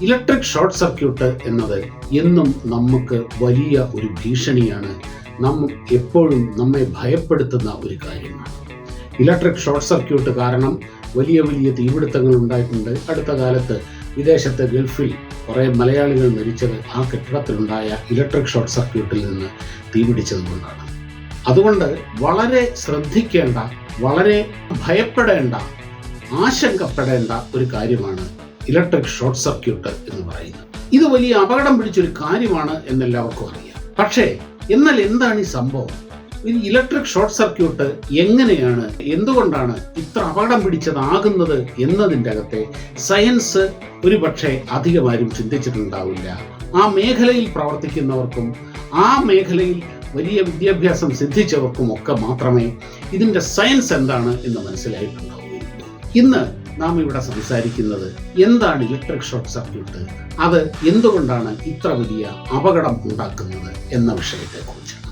Electric short circuit എന്നത് എന്നും നമുക്ക് വലിയ ഒരു ഭീഷണിയാണ്. നാം എപ്പോഴും നമ്മെ ഭയപ്പെടുത്തുന്ന ഒരു കാര്യമാണ്. ഇലക്ട്രിക് ഷോർട്ട് സർക്യൂട്ട് കാരണം വലിയ വലിയ തീപിടുത്തങ്ങൾ ഉണ്ടായിട്ടുണ്ട്. അടുത്ത കാലത്ത് വിദേശത്തെ ഗൾഫിൽ കുറേ മലയാളികൾ മരിച്ചത് ആ കെട്ടിടത്തിലുണ്ടായ ഇലക്ട്രിക് ഷോർട്ട് സർക്യൂട്ടിൽ നിന്ന് തീപിടിച്ചതുകൊണ്ടാണ് അതുകൊണ്ട് വളരെ ശ്രദ്ധിക്കേണ്ട വളരെ ഭയപ്പെടേണ്ട ആശങ്കപ്പെടേണ്ട ഒരു കാര്യമാണ് ഇലക്ട്രിക് ഷോർട്ട് സർക്യൂട്ട് എന്ന് പറയുന്നത്. ഇത് വലിയ അപകടം പിടിച്ചൊരു കാര്യമാണ് എന്നെല്ലാവർക്കും അറിയാം. പക്ഷേ എന്നാൽ എന്താണ് ഈ സംഭവം? ഈ ഇലക്ട്രിക് ഷോർട്ട് സർക്യൂട്ട് എങ്ങനെയാണ്? എന്തുകൊണ്ടാണ് ഇത്ര അപകടം പിടിച്ചതാകുന്നത് എന്നതിന്റെ അകത്തെ സയൻസ് ഒരു പക്ഷേ അധികമാരും ചിന്തിച്ചിട്ടുണ്ടാവില്ല. ആ മേഖലയിൽ പ്രവർത്തിക്കുന്നവർക്കും ആ മേഖലയിൽ വലിയ വിദ്യാഭ്യാസം സിദ്ധിച്ചവർക്കും ഒക്കെ മാത്രമേ ഇതിന്റെ സയൻസ് എന്താണ് എന്ന് മനസ്സിലായിട്ടുണ്ടാവുകയുള്ളൂ. ഇന്ന് നാം ഇവിടെ സംസാരിക്കുന്നത് എന്താണ് ഇലക്ട്രിക് ഷോർട്ട് സർക്യൂട്ട് അത് എന്തുകൊണ്ടാണ് ഇത്ര വലിയ അപകടം ഉണ്ടാക്കുന്നത് എന്ന വിഷയത്തെക്കുറിച്ചാണ്.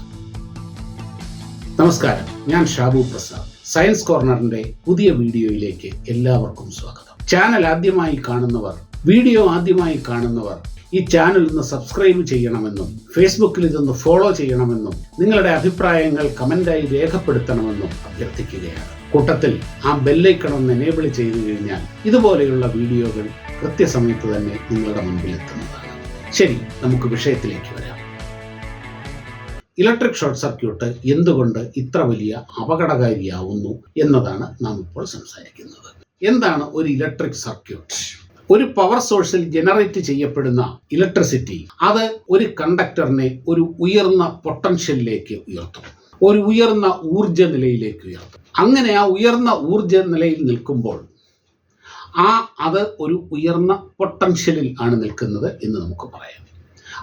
നമസ്കാരം ഞാൻ ഷാബു പ്രസാദ്. സയൻസ് കോർണറിന്റെ പുതിയ വീഡിയോയിലേക്ക് എല്ലാവർക്കും സ്വാഗതം. ചാനൽ ആദ്യമായി കാണുന്നവർ വീഡിയോ ആദ്യമായി കാണുന്നവർ ഈ ചാനൽ ഒന്ന് സബ്സ്ക്രൈബ് ചെയ്യണമെന്നും ഫേസ്ബുക്കിൽ ഇതൊന്ന് ഫോളോ ചെയ്യണമെന്നും നിങ്ങളുടെ അഭിപ്രായങ്ങൾ കമന്റായി രേഖപ്പെടുത്തണമെന്നും അഭ്യർത്ഥിക്കുകയാണ്. കൂട്ടത്തിൽ ആ ബെല്ലൈക്കൺ ഒന്ന് എനേബിൾ ചെയ്തു കഴിഞ്ഞാൽ ഇതുപോലെയുള്ള വീഡിയോകൾ കൃത്യസമയത്ത് തന്നെ നിങ്ങളുടെ മുൻപിൽ എത്തുന്നതാണ് ശരി നമുക്ക് വിഷയത്തിലേക്ക് വരാം. ഇലക്ട്രിക് ഷോർട്ട് സർക്യൂട്ട് എന്തുകൊണ്ട് ഇത്ര വലിയ അപകടകാരിയാവുന്നു എന്നതാണ് നാം ഇപ്പോൾ സംസാരിക്കുന്നത്. എന്താണ് ഒരു ഇലക്ട്രിക് സർക്യൂട്ട്? ഒരു പവർ സോഴ്സിൽ ജനറേറ്റ് ചെയ്യപ്പെടുന്ന ഇലക്ട്രിസിറ്റി അത് ഒരു കണ്ടക്ടറിനെ ഒരു ഉയർന്ന പൊട്ടൻഷ്യലിലേക്ക് ഉയർത്തും. ഒരു ഉയർന്ന ഊർജ നിലയിലേക്ക് ഉയർത്തും. അങ്ങനെ ആ ഉയർന്ന ഊർജ നിലയിൽ നിൽക്കുമ്പോൾ ആ അത് ഒരു ഉയർന്ന പൊട്ടൻഷ്യലിൽ ആണ് നിൽക്കുന്നത് എന്ന് നമുക്ക് പറയാം.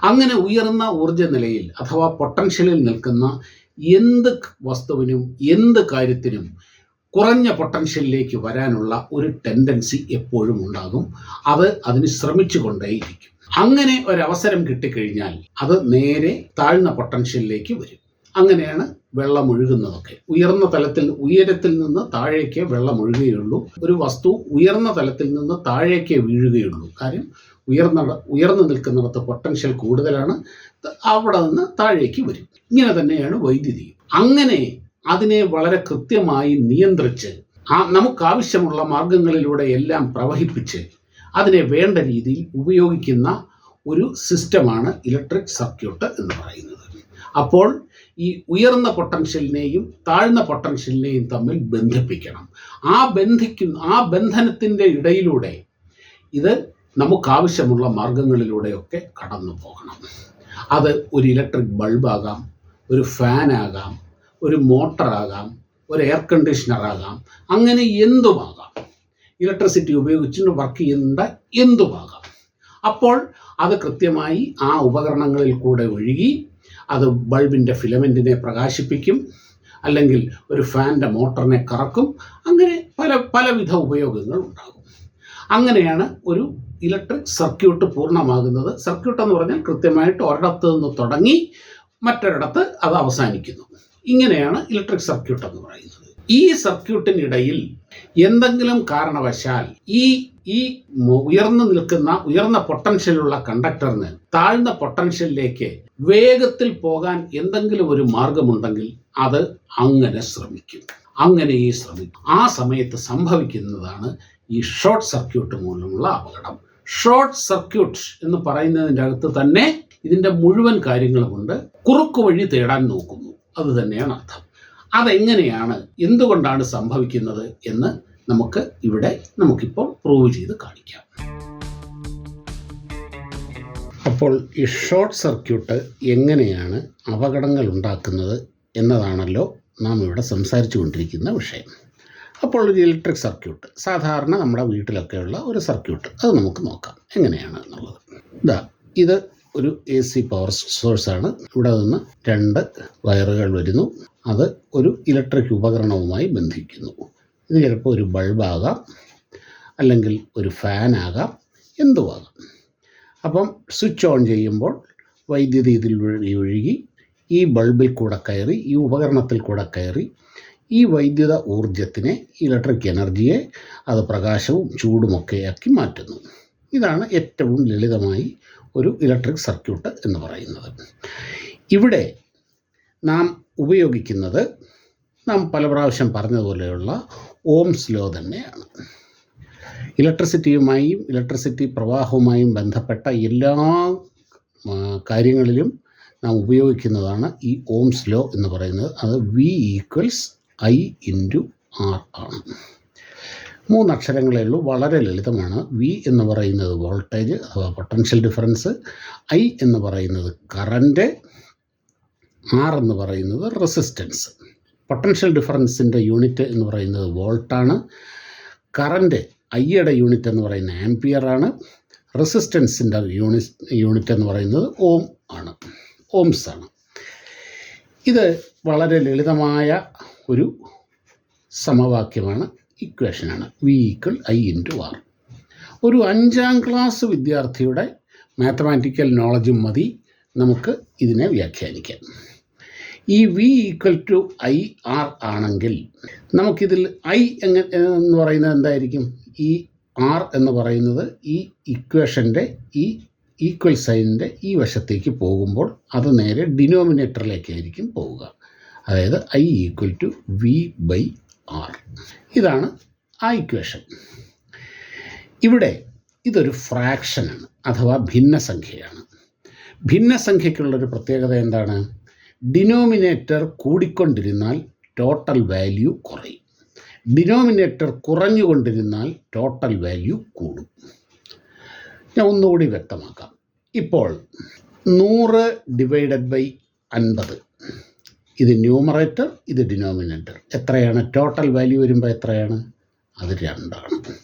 അങ്ങനെ ഉയർന്ന ഊർജ നിലയിൽ അഥവാ പൊട്ടൻഷ്യലിൽ നിൽക്കുന്ന എന്ത് വസ്തുവിനും എന്ത് കാര്യത്തിനും കുറഞ്ഞ പൊട്ടൻഷ്യലിലേക്ക് വരാനുള്ള ഒരു ടെൻഡൻസി എപ്പോഴും ഉണ്ടാകും. അത് അതിന് ശ്രമിച്ചു കൊണ്ടേയിരിക്കും അങ്ങനെ ഒരവസരം കിട്ടിക്കഴിഞ്ഞാൽ അത് നേരെ താഴ്ന്ന പൊട്ടൻഷ്യലിലേക്ക് വരും. അങ്ങനെയാണ് വെള്ളം ഒഴുകുന്നതൊക്കെ ഉയർന്ന തലത്തിൽ ഉയരത്തിൽ നിന്ന് താഴേക്ക് വെള്ളം ഒഴുകുകയുള്ളൂ ഒരു വസ്തു ഉയർന്ന തലത്തിൽ നിന്ന് താഴേക്ക് വീഴുകയുള്ളൂ. കാര്യം ഉയർന്ന ഉയർന്നു നിൽക്കുന്നിടത്ത് പൊട്ടൻഷ്യൽ കൂടുതലാണ്. അവിടെ നിന്ന് താഴേക്ക് വരും. ഇങ്ങനെ തന്നെയാണ് വൈദ്യുതി. അങ്ങനെ അതിനെ വളരെ കൃത്യമായി നിയന്ത്രിച്ച് ആ നമുക്കാവശ്യമുള്ള മാർഗങ്ങളിലൂടെ എല്ലാം പ്രവഹിപ്പിച്ച് അതിനെ വേണ്ട രീതിയിൽ ഉപയോഗിക്കുന്ന ഒരു സിസ്റ്റമാണ് ഇലക്ട്രിക് സർക്യൂട്ട് എന്ന് പറയുന്നത്. അപ്പോൾ ഈ ഉയർന്ന പൊട്ടൻഷ്യലിനെയും താഴ്ന്ന പൊട്ടൻഷ്യലിനെയും തമ്മിൽ ബന്ധിപ്പിക്കണം. ആ ബന്ധിക്കുന്ന ആ ബന്ധനത്തിന്റെ ഇടയിലൂടെ ഇത് നമുക്കാവശ്യമുള്ള മാർഗങ്ങളിലൂടെയൊക്കെ കടന്നു പോകണം. അത് ഒരു ഇലക്ട്രിക് ബൾബാകാം ഒരു ഫാനാകാം ഒരു മോട്ടറാകാം ഒരു എയർ കണ്ടീഷണറാകാം അങ്ങനെ എന്തുമാകാം? ഇലക്ട്രിസിറ്റി ഉപയോഗിച്ചുകൊണ്ട് വർക്ക് ചെയ്യുന്ന എന്തുമാകാം? അപ്പോൾ അത് കൃത്യമായി ആ ഉപകരണങ്ങളിൽ കൂടെ ഒഴുകി അത് ബൾബിന്റെ ഫിലമെന്റിനെ പ്രകാശിപ്പിക്കും അല്ലെങ്കിൽ ഒരു ഫാന്റെ മോട്ടറിനെ കറക്കും അങ്ങനെ പല പലവിധ ഉപയോഗങ്ങൾ ഉണ്ടാകും. അങ്ങനെയാണ് ഒരു ഇലക്ട്രിക് സർക്യൂട്ട് പൂർണമാകുന്നത്. സർക്യൂട്ട് എന്ന് പറഞ്ഞാൽ കൃത്യമായിട്ട് ഒരിടത്ത് നിന്ന് തുടങ്ങി മറ്റൊരിടത്ത് അത് അവസാനിക്കുന്നു. ഇങ്ങനെയാണ് ഇലക്ട്രിക് സർക്യൂട്ട് എന്ന് പറയുന്നത്. ഈ സർക്യൂട്ടിനിടയിൽ എന്തെങ്കിലും കാരണവശാൽ ഈ ഈ ഉയർന്നു നിൽക്കുന്ന ഉയർന്ന പൊട്ടൻഷ്യലുള്ള കണ്ടക്ടറിന് താഴ്ന്ന പൊട്ടൻഷ്യലിലേക്ക് വേഗത്തിൽ പോകാൻ എന്തെങ്കിലും ഒരു മാർഗമുണ്ടെങ്കിൽ അത് അങ്ങനെ ശ്രമിക്കും. അങ്ങനെ ഈ ശ്രമിക്കും ആ സമയത്ത് സംഭവിക്കുന്നതാണ് ഈ ഷോർട്ട് സർക്യൂട്ട് മൂലമുള്ള അപകടം. ഷോർട്ട് സർക്യൂട്ട് എന്ന് പറയുന്നതിന്റെ അകത്ത് തന്നെ ഇതിന്റെ മുഴുവൻ കാര്യങ്ങളുമുണ്ട് കുറുക്കു വഴി തേടാൻ നോക്കുന്നു. അത് തന്നെയാണ് അർത്ഥം. അതെങ്ങനെയാണ് എന്തുകൊണ്ടാണ് സംഭവിക്കുന്നത് എന്ന് നമുക്ക് ഇവിടെ നമുക്കിപ്പോൾ പ്രൂവ് ചെയ്ത് കാണിക്കാം. അപ്പോൾ ഈ ഷോർട്ട് സർക്യൂട്ട് എങ്ങനെയാണ് അപകടങ്ങൾ ഉണ്ടാക്കുന്നത് എന്നതാണല്ലോ നാം ഇവിടെ സംസാരിച്ചു കൊണ്ടിരിക്കുന്ന വിഷയം. അപ്പോൾ ഒരു ഇലക്ട്രിക് സർക്യൂട്ട് സാധാരണ നമ്മുടെ വീട്ടിലൊക്കെയുള്ള ഒരു സർക്യൂട്ട് അത് നമുക്ക് നോക്കാം എങ്ങനെയാണ് എന്നുള്ളത്. ഇതാ ഇത് ഒരു എ സി പവർ സോഴ്സാണ് ഇവിടെ നിന്ന് രണ്ട് വയറുകൾ വരുന്നു. അത് ഒരു ഇലക്ട്രിക് ഉപകരണവുമായി ബന്ധിക്കുന്നു. ഇത് ചിലപ്പോൾ ഒരു ബൾബാകാം അല്ലെങ്കിൽ ഒരു ഫാനാകാം എന്തുവാകാം. അപ്പം സ്വിച്ച് ഓൺ ചെയ്യുമ്പോൾ വൈദ്യുതി ഇതിൽ ഒഴുകി ഈ ബൾബിൽ കൂടെ കയറി ഈ ഉപകരണത്തിൽ കൂടെ കയറി ഈ വൈദ്യുത ഊർജത്തിനെ ഇലക്ട്രിക് എനർജിയെ അത് പ്രകാശവും ചൂടുമൊക്കെ ആക്കി മാറ്റുന്നു. ഇതാണ് ഏറ്റവും ലളിതമായി ഒരു ഇലക്ട്രിക് സർക്യൂട്ട് എന്ന് പറയുന്നത്. ഇവിടെ നാം ഉപയോഗിക്കുന്നത് നാം പല പ്രാവശ്യം പറഞ്ഞതുപോലെയുള്ള ഓംസ് ലോ തന്നെയാണ്. ഇലക്ട്രിസിറ്റിയുമായും ഇലക്ട്രിസിറ്റി പ്രവാഹവുമായും ബന്ധപ്പെട്ട എല്ലാ കാര്യങ്ങളിലും നാം ഉപയോഗിക്കുന്നതാണ് ഈ ഓംസ് ലോ എന്ന് പറയുന്നത്. അത് V equals I into R ആണ്. മൂന്നക്ഷരങ്ങളേ ഉള്ളൂ. വളരെ ലളിതമാണ്. വി എന്ന് പറയുന്നത് വോൾട്ടേജ് അഥവാ പൊട്ടൻഷ്യൽ ഡിഫറൻസ്. ഐ എന്ന് പറയുന്നത് കറന്റ് ആർ എന്ന് പറയുന്നത് റെസിസ്റ്റൻസ്. പൊട്ടൻഷ്യൽ ഡിഫറൻസിന്റെ യൂണിറ്റ് എന്ന് പറയുന്നത് വോൾട്ടാണ്. കറന്റ് ഐയുടെ യൂണിറ്റ് എന്ന് പറയുന്നത് ആംപിയർ ആണ്. റെസിസ്റ്റൻസിന്റെ യൂണിറ്റ് യൂണിറ്റ് എന്ന് പറയുന്നത് ഓം ആണ്. ഓംസ് ആണ്. ഇത് വളരെ ലളിതമായ ഒരു സമവാക്യമാണ് ഇക്വേഷനാണ് V equal I into R ഒരു അഞ്ചാം ക്ലാസ് വിദ്യാർത്ഥിയുടെ മാത്തമാറ്റിക്കൽ നോളജും മതി. നമുക്ക് ഇതിനെ വ്യാഖ്യാനിക്കാം. ഈ V equal to I R ആണെങ്കിൽ നമുക്കിതിൽ ഐ എങ്ങനെ എന്ന് പറയുന്നത് എന്തായിരിക്കും? ഈ ആർ എന്ന് പറയുന്നത് ഈ ഇക്വേഷന്റെ ഈ ഈക്വൽ സൈനിന്റെ ഈ വശത്തേക്ക് പോകുമ്പോൾ അത് നേരെ ഡിനോമിനേറ്ററിലേക്കായിരിക്കും പോവുക. അതായത് I equal to V by R ഇതാണ് ആ ഇക്വേഷൻ. ഇവിടെ ഇതൊരു ഫ്രാക്ഷനാണ് അഥവാ ഭിന്നസംഖ്യയാണ്. ഭിന്നസംഖ്യയ്ക്കുള്ളൊരു പ്രത്യേകത എന്താണ്? ഡിനോമിനേറ്റർ കൂടിക്കൊണ്ടിരുന്നാൽ ടോട്ടൽ വാല്യൂ കുറയും. ഡിനോമിനേറ്റർ കുറഞ്ഞുകൊണ്ടിരുന്നാൽ ടോട്ടൽ വാല്യൂ കൂടും. ഞാൻ ഒന്നുകൂടി വ്യക്തമാക്കാം. ഇപ്പോൾ നൂറ് ഡിവൈഡഡ് ബൈ അൻപത്. ഇത് ന്യൂമറേറ്റർ ഇത് ഡിനോമിനേറ്റർ എത്രയാണ്? ടോട്ടൽ വാല്യൂ വരുമ്പോൾ എത്രയാണ്? അത് രണ്ടാണ്.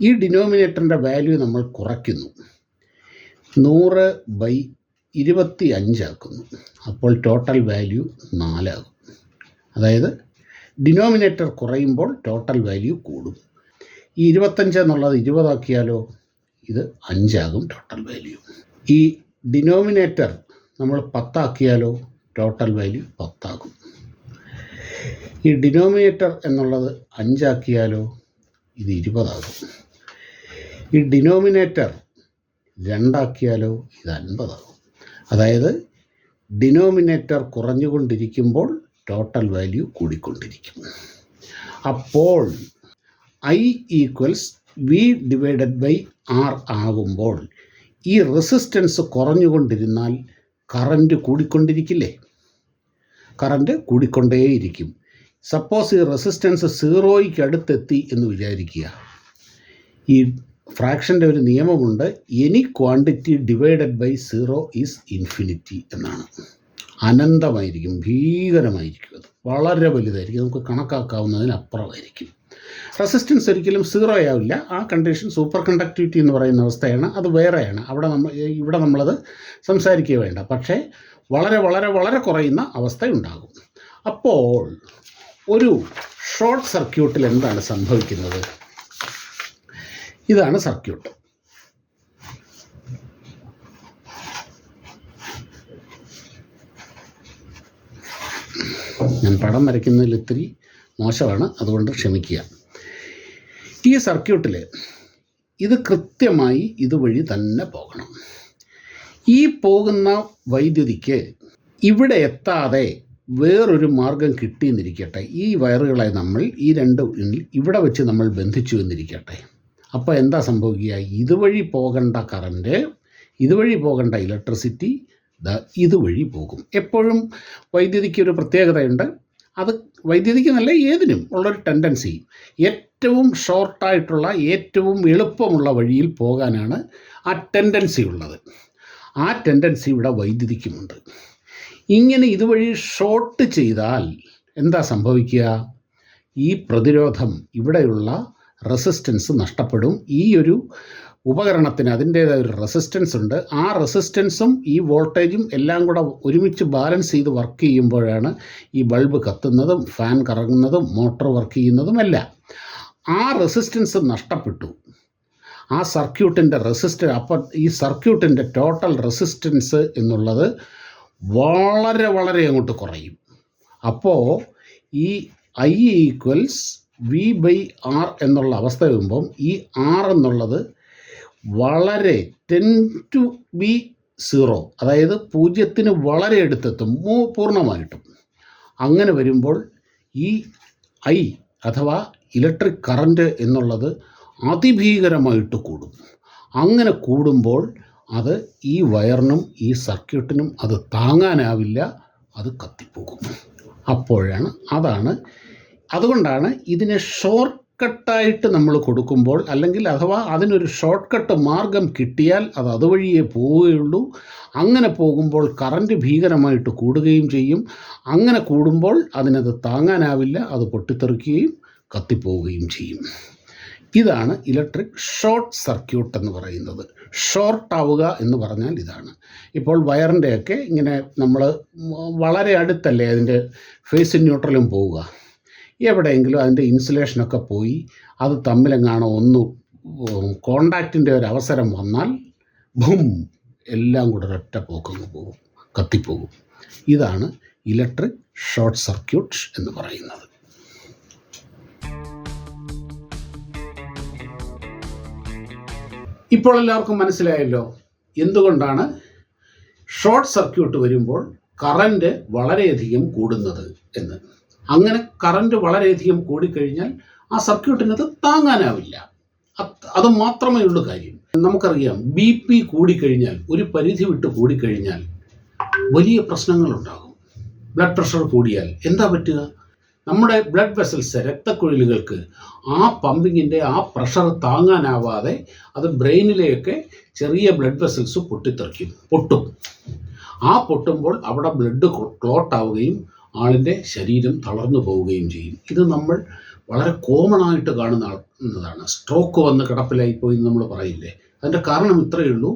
ഈ ഡിനോമിനേറ്ററിന്റെ വാല്യൂ നമ്മൾ കുറയ്ക്കുന്നു. നൂറ് ബൈ ഇരുപത്തി അഞ്ചാക്കുന്നു അപ്പോൾ ടോട്ടൽ വാല്യൂ നാലാകും. അതായത് ഡിനോമിനേറ്റർ കുറയുമ്പോൾ ടോട്ടൽ വാല്യൂ കൂടും. ഈ ഇരുപത്തഞ്ച് എന്നുള്ളത് ഇരുപതാക്കിയാലോ ഇത് അഞ്ചാകും ടോട്ടൽ വാല്യൂ ഈ ഡിനോമിനേറ്റർ നമ്മൾ പത്താക്കിയാലോ ടോട്ടൽ വാല്യൂ പത്താകും. ഈ ഡിനോമിനേറ്റർ എന്നുള്ളത് അഞ്ചാക്കിയാലോ ഇത് ഇരുപതാകും. ഈ ഡിനോമിനേറ്റർ രണ്ടാക്കിയാലോ ഇത് അൻപതാകും. അതായത് ഡിനോമിനേറ്റർ കുറഞ്ഞുകൊണ്ടിരിക്കുമ്പോൾ ടോട്ടൽ വാല്യൂ കൂടിക്കൊണ്ടിരിക്കും. അപ്പോൾ I equals V divided by R ആകുമ്പോൾ ഈ റെസിസ്റ്റൻസ് കുറഞ്ഞുകൊണ്ടിരുന്നാൽ കറന്റ് കൂടിക്കൊണ്ടിരിക്കില്ലേ? കറന്റ് കൂടിക്കൊണ്ടേയിരിക്കും. സപ്പോസ് ഈ റെസിസ്റ്റൻസ് സീറോയ്ക്ക് അടുത്തെത്തി എന്ന് വിചാരിക്കുക. ഈ ഫ്രാക്ഷന്റെ ഒരു നിയമമുണ്ട്. Any quantity divided by zero is infinity എന്നാണ്. അനന്തമായിരിക്കും ഭീകരമായിരിക്കും അത്. വളരെ വലുതായിരിക്കും. നമുക്ക് കണക്കാക്കാവുന്നതിനപ്പുറമായിരിക്കും. റെസിസ്റ്റൻസ് ഒരിക്കലും സീറോ ആവില്ല. ആ കണ്ടീഷൻ സൂപ്പർ കണ്ടക്ടിവിറ്റി എന്ന് പറയുന്ന അവസ്ഥയാണ്. അത് വേറെയാണ്. അവിടെ നമ്മൾ ഇവിടെ നമ്മളത് സംസാരിക്കുക വേണ്ട. പക്ഷേ വളരെ വളരെ വളരെ കുറയുന്ന അവസ്ഥ ഉണ്ടാകും. അപ്പോൾ ഒരു ഷോർട്ട് സർക്യൂട്ടിൽ എന്താണ് സംഭവിക്കുന്നത്? ഇതാണ് സർക്യൂട്ട്. ഞാൻ പടം വരയ്ക്കുന്നതിൽ ഇത്തിരി മോശമാണ് അതുകൊണ്ട് ക്ഷമിക്കുക. ഈ സർക്യൂട്ടിൽ ഇത് കൃത്യമായി ഇതുവഴി തന്നെ പോകണം. ഈ പോകുന്ന വൈദ്യുതിക്ക് ഇവിടെ എത്താതെ വേറൊരു മാർഗം കിട്ടിയെന്നിരിക്കട്ടെ ഈ വയറുകളെ നമ്മൾ ഈ രണ്ട് ഇവിടെ വെച്ച് നമ്മൾ ബന്ധിച്ചു എന്നിരിക്കട്ടെ. അപ്പോൾ എന്താ സംഭവിക്കുക? ഇതുവഴി പോകേണ്ട കറണ്ട് ഇതുവഴി പോകേണ്ട ഇലക്ട്രിസിറ്റി ഇതുവഴി പോകും. എപ്പോഴും വൈദ്യുതിക്ക് ഒരു പ്രത്യേകതയുണ്ട്. അത് വൈദ്യുതിക്ക് നല്ല ഏതിനും ഉള്ളൊരു ടെൻഡൻസി ഏറ്റവും ഷോർട്ടായിട്ടുള്ള ഏറ്റവും എളുപ്പമുള്ള വഴിയിൽ പോകാനാണ് ആ ടെൻഡൻസി ഉള്ളത്. ആ ടെൻഡൻസി ഇവിടെ വൈദ്യുതിക്കുമുണ്ട്. ഇങ്ങനെ ഇതുവഴി ഷോർട്ട് ചെയ്താൽ എന്താ സംഭവിക്കുക? ഈ പ്രതിരോധം ഇവിടെയുള്ള റെസിസ്റ്റൻസ് നഷ്ടപ്പെടും. ഈ ഒരു ഉപകരണത്തിന് അതിന്റേതായ ഒരു റെസിസ്റ്റൻസ് ഉണ്ട്. ആ റെസിസ്റ്റൻസും ഈ വോൾട്ടേജും എല്ലാം കൂടെ ഒരുമിച്ച് ബാലൻസ് ചെയ്ത് വർക്ക് ചെയ്യുമ്പോഴാണ് ഈ ബൾബ് കത്തുന്നതും ഫാൻ കറങ്ങുന്നതും മോട്ടോർ വർക്ക് ചെയ്യുന്നതും എല്ലാം. ആ റെസിസ്റ്റൻസ് നഷ്ടപ്പെട്ടു. ആ സർക്യൂട്ടിന്റെ റെസിസ്റ്റൻ അപ്പം ഈ സർക്യൂട്ടിന്റെ ടോട്ടൽ റെസിസ്റ്റൻസ് എന്നുള്ളത് വളരെ വളരെ അങ്ങോട്ട് കുറയും. അപ്പോൾ ഈ I equals V by R എന്നുള്ള അവസ്ഥ വരുമ്പം ഈ ആർ എന്നുള്ളത് വളരെ ടെൻ ടു ബി സീറോ അതായത് പൂജ്യത്തിന് വളരെ അടുത്തെത്തും മൂ- പൂർണമായിട്ടും. അങ്ങനെ വരുമ്പോൾ ഈ ഐ അഥവാ ഇലക്ട്രിക് കറന്റ് എന്നുള്ളത് അതിഭീകരമായിട്ട് കൂടും. അങ്ങനെ കൂടുമ്പോൾ അത് ഈ വയറിനും ഈ സർക്യൂട്ടിനും അത് താങ്ങാനാവില്ല അത് കത്തിപ്പോകും. അപ്പോഴാണ് അതാണ് അതുകൊണ്ടാണ് ഇതിനെ ഷോർട്ട് കട്ടായിട്ട് നമ്മൾ കൊടുക്കുമ്പോൾ അല്ലെങ്കിൽ അഥവാ അതിനൊരു ഷോർട്ട് കട്ട് മാർഗം കിട്ടിയാൽ അത് അതുവഴിയേ പോവുകയുള്ളൂ. അങ്ങനെ പോകുമ്പോൾ കറന്റ് ഭീകരമായിട്ട് കൂടുകയും ചെയ്യും. അങ്ങനെ കൂടുമ്പോൾ അതിനത് താങ്ങാനാവില്ല. അത് പൊട്ടിത്തെറിക്കുകയും കത്തിപ്പോവുകയും ചെയ്യും. ഇതാണ് ഇലക്ട്രിക് ഷോർട്ട് സർക്യൂട്ട് എന്ന് പറയുന്നത്. ഷോർട്ട് ആവുക എന്ന് പറഞ്ഞാൽ ഇതാണ്. ഇപ്പോൾ വയറിന്റെയൊക്കെ ഇങ്ങനെ നമ്മൾ വളരെ അടുത്തല്ലേ അതിന്റെ ഫേസ് ന്യൂട്രലും പോവുക. എവിടെയെങ്കിലും അതിന്റെ ഇൻസുലേഷനൊക്കെ പോയി അത് തമ്മിലെങ്ങാണോ ഒന്ന് കോണ്ടാക്റ്റിന്റെ ഒരു അവസരം വന്നാൽ ബും എല്ലാം കൂടെ ഒരൊറ്റ പോക്കങ്ങ് പോകും കത്തിപ്പോകും. ഇതാണ് ഇലക്ട്രിക് ഷോർട്ട് സർക്യൂട്ട് എന്ന് പറയുന്നത്. ഇപ്പോൾ എല്ലാവർക്കും മനസ്സിലായല്ലോ എന്തുകൊണ്ടാണ് ഷോർട്ട് സർക്യൂട്ട് വരുമ്പോൾ കറന്റ് വളരെയധികം കൂടുന്നത് എന്ന്. അങ്ങനെ കറന്റ് വളരെയധികം കൂടിക്കഴിഞ്ഞാൽ ആ സർക്യൂട്ടിനത് താങ്ങാനാവില്ല. അത് മാത്രമേ ഉള്ളൂ കാര്യം. നമുക്കറിയാം ബി പി കൂടിക്കഴിഞ്ഞാൽ ഒരു പരിധി വിട്ട് കൂടിക്കഴിഞ്ഞാൽ വലിയ പ്രശ്നങ്ങളുണ്ടാകും. ബ്ലഡ് പ്രഷർ കൂടിയാൽ. എന്താ പറ്റുക? നമ്മുടെ ബ്ലഡ് വെസൽസ് രക്തക്കുഴലുകൾക്ക് ആ പമ്പിങ്ങിന്റെ ആ പ്രഷർ താങ്ങാനാവാതെ അത് ബ്രെയിനിലെയൊക്കെ ചെറിയ ബ്ലഡ് വെസൽസ് പൊട്ടിത്തെറിക്കും. പൊട്ടും. ആ പൊട്ടുമ്പോൾ അവിടെ ബ്ലഡ് ക്ലോട്ട് ആവുകയും ആളിന്റെ ശരീരം തളർന്നു പോവുകയും ചെയ്യും. ഇത് നമ്മൾ വളരെ കോമൺ ആയിട്ട് കാണുന്നതാണ് സ്ട്രോക്ക് വന്ന് കിടപ്പിലായിപ്പോയി നമ്മൾ പറയില്ലേ? അതിന്റെ കാരണം ഇത്രയേ ഉള്ളൂ.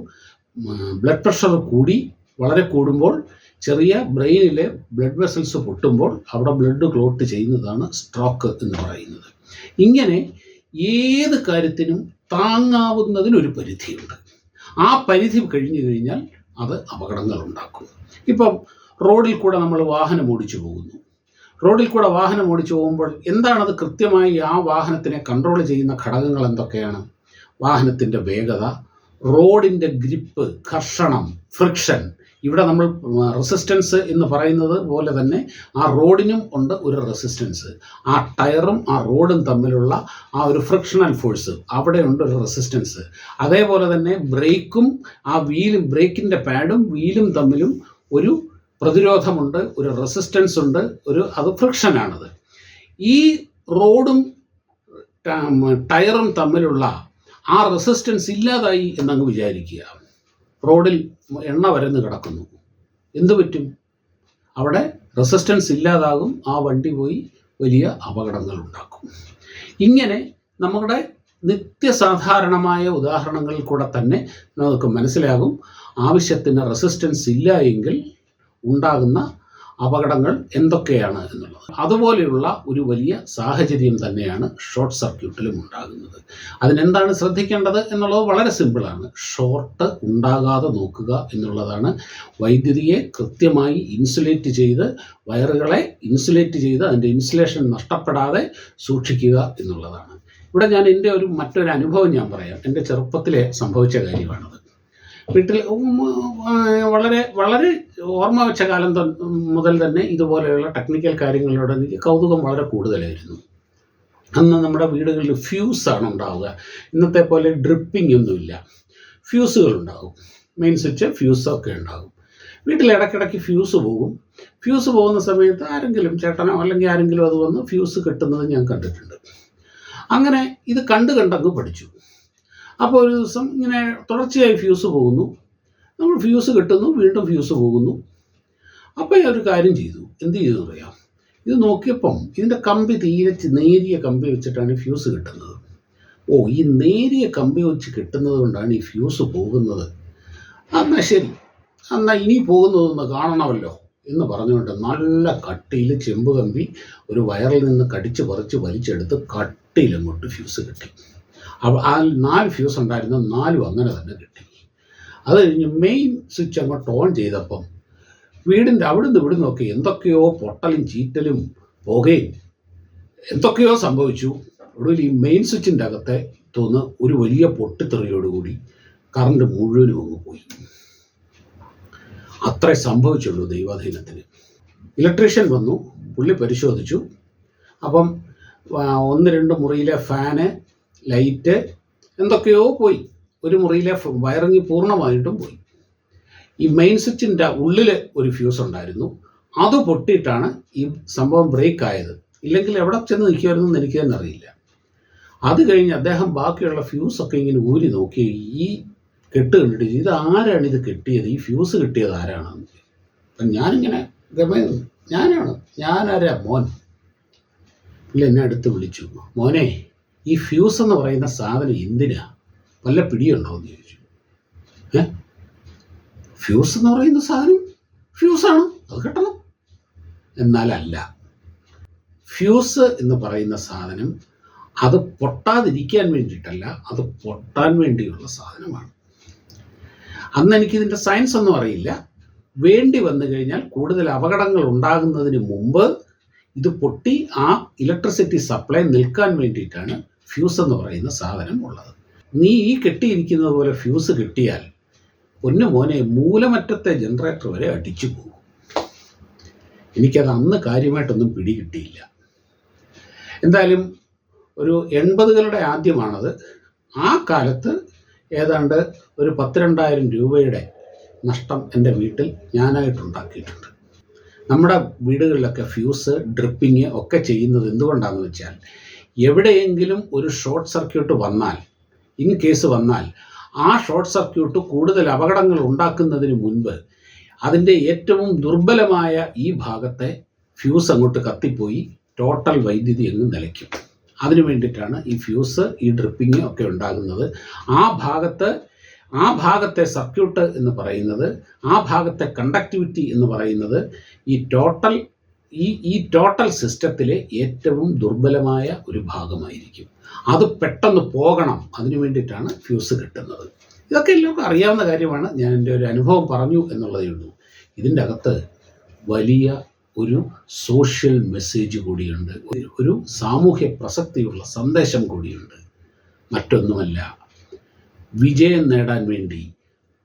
ബ്ലഡ് പ്രഷർ കൂടി വളരെ കൂടുമ്പോൾ ചെറിയ ബ്രെയിനിലെ ബ്ലഡ് വെസൽസ് പൊട്ടുമ്പോൾ അവിടെ ബ്ലഡ് ക്ലോട്ട് ചെയ്യുന്നതാണ് സ്ട്രോക്ക് എന്ന് പറയുന്നത്. ഇങ്ങനെ ഏത് കാര്യത്തിനും താങ്ങാവുന്നതിനൊരു പരിധിയുണ്ട്. ആ പരിധി കഴിഞ്ഞു കഴിഞ്ഞാൽ അത് അപകടങ്ങൾ ഉണ്ടാക്കും. ഇപ്പം റോഡിൽ കൂടെ നമ്മൾ വാഹനം ഓടിച്ചു പോകുന്നു. റോഡിൽ കൂടെ വാഹനം ഓടിച്ചു പോകുമ്പോൾ എന്താണത് കൃത്യമായി ആ വാഹനത്തിനെ കൺട്രോൾ ചെയ്യുന്ന ഘടകങ്ങൾ എന്തൊക്കെയാണ്? വാഹനത്തിന്റെ വേഗത റോഡിന്റെ ഗ്രിപ്പ് ഘർഷണം ഫ്രിക്ഷൻ ഇവിടെ നമ്മൾ റെസിസ്റ്റൻസ് എന്ന് പറയുന്നത് പോലെ തന്നെ ആ റോഡിനും ഉണ്ട് ഒരു റെസിസ്റ്റൻസ് ആ ടയറും ആ റോഡും തമ്മിലുള്ള ആ ഒരു ഫ്രിക്ഷണൽ ഫോഴ്സ് അവിടെ ഉണ്ട് ഒരു റെസിസ്റ്റൻസ് അതേപോലെ തന്നെ ബ്രേക്കും ആ വീലും ബ്രേക്കിന്റെ പാഡും വീലും തമ്മിലും ഒരു പ്രതിരോധമുണ്ട് ഒരു റെസിസ്റ്റൻസ് ഉണ്ട് ഒരു അത് ഫ്രിക്ഷനാണത്. ഈ റോഡും ടയറും തമ്മിലുള്ള ആ റെസിസ്റ്റൻസ് ഇല്ലാതായി എന്നങ്ങ് വിചാരിക്കുക. റോഡിൽ എണ്ണ വരന്ന് കിടക്കുന്നു. എന്തു പറ്റും? അവിടെ റെസിസ്റ്റൻസ് ഇല്ലാതാകും ആ വണ്ടി പോയി വലിയ അപകടങ്ങൾ ഉണ്ടാക്കും. ഇങ്ങനെ നമ്മുടെ നിത്യസാധാരണമായ ഉദാഹരണങ്ങളിൽ കൂടെ തന്നെ നമുക്ക് മനസ്സിലാകും. ആവശ്യത്തിന് റെസിസ്റ്റൻസ് ഇല്ല എങ്കിൽ ഉണ്ടാകുന്ന അപകടങ്ങൾ എന്തൊക്കെയാണ് എന്നുള്ളത്. അതുപോലെയുള്ള ഒരു വലിയ സാഹചര്യം തന്നെയാണ് ഷോർട്ട് സർക്യൂട്ടിലും ഉണ്ടാകുന്നത്. അതിനെന്താണ് ശ്രദ്ധിക്കേണ്ടത് എന്നുള്ളത് വളരെ സിമ്പിളാണ്. ഷോർട്ട് ഉണ്ടാകാതെ നോക്കുക എന്നുള്ളതാണ്. വൈദ്യുതിയെ കൃത്യമായി ഇൻസുലേറ്റ് ചെയ്ത് വയറുകളെ ഇൻസുലേറ്റ് ചെയ്ത് അതിന്റെ ഇൻസുലേഷൻ നഷ്ടപ്പെടാതെ സൂക്ഷിക്കുക എന്നുള്ളതാണ്. ഇവിടെ ഞാൻ എന്റെ ഒരു മറ്റൊരു അനുഭവം ഞാൻ പറയാം. എന്റെ ചെറുപ്പത്തിലെ സംഭവിച്ച കാര്യമാണത്. വീട്ടിൽ വളരെ വളരെ ഓർമ്മ വെച്ച കാലം മുതൽ തന്നെ ഇതുപോലെയുള്ള ടെക്നിക്കൽ കാര്യങ്ങളോട് എനിക്ക് കൗതുകം വളരെ കൂടുതലായിരുന്നു. അന്ന് നമ്മുടെ വീടുകളിൽ ഫ്യൂസാണ് ഉണ്ടാവുക. ഇന്നത്തെ പോലെ ഡ്രിപ്പിംഗ് ഒന്നുമില്ല ഫ്യൂസുകൾ ഉണ്ടാകും. മെയിൻ സ്വിച്ച് ഫ്യൂസൊക്കെ ഉണ്ടാകും. വീട്ടിൽ ഇടയ്ക്കിടയ്ക്ക് ഫ്യൂസ് പോകും. ഫ്യൂസ് പോകുന്ന സമയത്ത് ആരെങ്കിലും ചേട്ടനോ അല്ലെങ്കിൽ ആരെങ്കിലും അത് വന്ന് ഫ്യൂസ് കെട്ടുന്നത് ഞാൻ കണ്ടിട്ടുണ്ട്. അങ്ങനെ ഇത് കണ്ട് കണ്ടങ്ങ് പഠിച്ചു. അപ്പോൾ ഒരു ദിവസം ഇങ്ങനെ തുടർച്ചയായി ഫ്യൂസ് പോകുന്നു. നമ്മൾ ഫ്യൂസ് കിട്ടുന്നു വീണ്ടും ഫ്യൂസ് പോകുന്നു. അപ്പോൾ ഒരു കാര്യം ചെയ്തു. എന്ത് ചെയ്തു അറിയാം? ഇത് നോക്കിയപ്പം ഇതിന്റെ കമ്പി തീരെ നേരിയ കമ്പി വെച്ചിട്ടാണ് ഫ്യൂസ് കിട്ടുന്നത്. ഓ ഈ നേരിയ കമ്പി വെച്ച് കിട്ടുന്നത് കൊണ്ടാണ് ഈ ഫ്യൂസ് പോകുന്നത്. എന്നാൽ ശരി. എന്നാൽ ഇനി പോകുന്നതൊന്ന് കാണണമല്ലോ എന്ന് പറഞ്ഞുകൊണ്ട് നല്ല കട്ടിയിൽ ചെമ്പ് കമ്പി ഒരു വയറിൽ നിന്ന് കടിച്ച് പറിച്ച് വലിച്ചെടുത്ത് കട്ടിയിൽ അങ്ങോട്ട് ഫ്യൂസ് കിട്ടി. അപ്പോൾ ആ നാല് ഫ്യൂസ് ഉണ്ടായിരുന്ന നാലും അങ്ങനെ തന്നെ കിട്ടി. അത് കഴിഞ്ഞ് മെയിൻ സ്വിച്ച് അങ്ങോട്ട് ഓൺ ചെയ്തപ്പം വീടിന്റെ അവിടുന്ന് ഇവിടുന്ന് ഒക്കെ എന്തൊക്കെയോ പൊട്ടലും ചീറ്റലും പുകയും എന്തൊക്കെയോ സംഭവിച്ചു. ഒടുവിൽ ഈ മെയിൻ സ്വിച്ചിന്റെ അകത്തെ തോന്ന് ഒരു വലിയ പൊട്ടിത്തെറിയോടുകൂടി കറണ്ട് മുഴുവനും അങ്ങ് പോയി. അത്രേ സംഭവിച്ചുള്ളൂ ദൈവാധീനത്തിന്. ഇലക്ട്രീഷ്യൻ വന്നു പുള്ളി പരിശോധിച്ചു. അപ്പം ഒന്ന് രണ്ട് മുറിയിലെ ഫാന് ലൈറ്റ് എന്തൊക്കെയോ പോയി. ഒരു മുറിയിലെ വയറിങ് പൂർണമായിട്ടും പോയി. ഈ മെയിൻ സ്വിച്ചിന്റെ ഉള്ളിൽ ഒരു ഫ്യൂസ് ഉണ്ടായിരുന്നു. അത് പൊട്ടിയിട്ടാണ് ഈ സംഭവം ബ്രേക്ക് ആയത്. ഇല്ലെങ്കിൽ എവിടെ ചെന്ന് നിൽക്കുമായിരുന്നു എനിക്ക് തന്നെ അറിയില്ല. അത് കഴിഞ്ഞ് അദ്ദേഹം ബാക്കിയുള്ള ഫ്യൂസൊക്കെ ഇങ്ങനെ ഊരി നോക്കി. ഈ കെട്ട് കണ്ടിട്ട് ഇത് ആരാണ് ഇത് കെട്ടിയത്? ഈ ഫ്യൂസ് കിട്ടിയത് ആരാണെന്ന്. അപ്പം ഞാനിങ്ങനെ ഗമയുന്നു ഞാനാണ്. ഞാനാരാ മോൻ? ഇല്ല എന്നെ അടുത്ത് വിളിച്ചു. മോനെ ഈ ഫ്യൂസ് എന്ന് പറയുന്ന സാധനം എന്തിനാ? വല്ല പിടിയുണ്ടോ എന്ന് ചോദിച്ചു. ഏ? ഫ്യൂസ് എന്ന് പറയുന്ന സാധനം ഫ്യൂസാണ് അത് കിട്ടണം. എന്നാലല്ല. ഫ്യൂസ് എന്ന് പറയുന്ന സാധനം അത് പൊട്ടാതിരിക്കാൻ വേണ്ടിയിട്ടല്ല അത് പൊട്ടാൻ വേണ്ടിയുള്ള സാധനമാണ്. അന്ന് എനിക്കിതിന്റെ സയൻസ് ഒന്നും അറിയില്ല. വേണ്ടി വന്നു കഴിഞ്ഞാൽ കൂടുതൽ അപകടങ്ങൾ ഉണ്ടാകുന്നതിന് മുമ്പ് ഇത് പൊട്ടി ആ ഇലക്ട്രിസിറ്റി സപ്ലൈ നിൽക്കാൻ വേണ്ടിയിട്ടാണ് ഫ്യൂസ് എന്ന് പറയുന്ന സാധനം ഉള്ളത്. നീ ഈ കെട്ടിയിരിക്കുന്നത് പോലെ ഫ്യൂസ് കിട്ടിയാൽ പൊന്നു മോനെ മൂലമറ്റത്തെ ജനറേറ്റർ വരെ അടിച്ചു പോകും. എനിക്കത് അന്ന് കാര്യമായിട്ടൊന്നും പിടികിട്ടിയില്ല. എന്തായാലും ഒരു എൺപതുകളുടെ ആദ്യമാണത്. ആ കാലത്ത് ഏതാണ്ട് ഒരു പത്തിരണ്ടായിരം രൂപയുടെ നഷ്ടം എന്റെ വീട്ടിൽ ഞാനായിട്ടുണ്ടാക്കിയിട്ടുണ്ട്. നമ്മുടെ വീടുകളിലൊക്കെ ഫ്യൂസ് ഡ്രിപ്പിങ് ഒക്കെ ചെയ്യുന്നത് എന്തുകൊണ്ടാണെന്ന് വെച്ചാൽ എവിടെയെങ്കിലും ഒരു ഷോർട്ട് സർക്യൂട്ട് വന്നാൽ ഇൻ കേസ് വന്നാൽ ആ ഷോർട്ട് സർക്യൂട്ട് കൂടുതൽ അപകടങ്ങൾ ഉണ്ടാക്കുന്നതിന് മുൻപ് അതിന്റെ ഏറ്റവും ദുർബലമായ ഈ ഭാഗത്തെ ഫ്യൂസ് അങ്ങോട്ട് കത്തിപ്പോയി ടോട്ടൽ വൈദ്യുതി അങ്ങ് നിലയ്ക്കും. അതിനു വേണ്ടിയിട്ടാണ് ഈ ഫ്യൂസ് ഈ ഡ്രിപ്പിങ് ഒക്കെ ഉണ്ടാകുന്നത്. ആ ഭാഗത്ത് ആ ഭാഗത്തെ സർക്യൂട്ട് എന്ന് പറയുന്നത് ആ ഭാഗത്തെ കണ്ടക്ടിവിറ്റി എന്ന് പറയുന്നത് ഈ ടോട്ടൽ ഈ ഈ ടോട്ടൽ സിസ്റ്റത്തിലെ ഏറ്റവും ദുർബലമായ ഒരു ഭാഗമായിരിക്കും. അത് പെട്ടെന്ന് പോകണം. അതിനു വേണ്ടിയിട്ടാണ് ഫ്യൂസ് കിട്ടുന്നത്. ഇതൊക്കെ എല്ലാവർക്കും അറിയാവുന്ന കാര്യമാണ്. ഞാൻ എന്റെ ഒരു അനുഭവം പറഞ്ഞു എന്നുള്ളതേ ഉള്ളൂ. ഇതിന്റെ അകത്ത് വലിയ ഒരു സോഷ്യൽ മെസ്സേജ് കൂടിയുണ്ട്. ഒരു- സാമൂഹ്യ പ്രസക്തിയുള്ള സന്ദേശം കൂടിയുണ്ട്. മറ്റൊന്നുമല്ല വിജയം നേടാൻ വേണ്ടി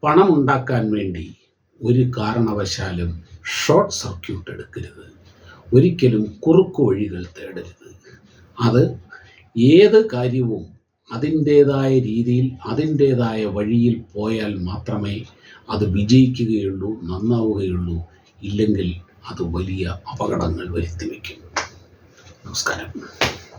പണമുണ്ടാക്കാൻ വേണ്ടി ഒരു കാരണവശാലും ഷോർട്ട് സർക്യൂട്ട് എടുക്കരുത്. ഒരിക്കലും കുറുക്കു വഴികൾ തേടരുത്. അത് ഏത് കാര്യവും അതിന്റേതായ രീതിയിൽ അതിന്റേതായ വഴിയിൽ പോയാൽ മാത്രമേ അത് വിജയിക്കുകയുള്ളൂ നന്നാവുകയുള്ളൂ. ഇല്ലെങ്കിൽ അത് വലിയ അപകടങ്ങൾ വരുത്തി വയ്ക്കും. നമസ്കാരം.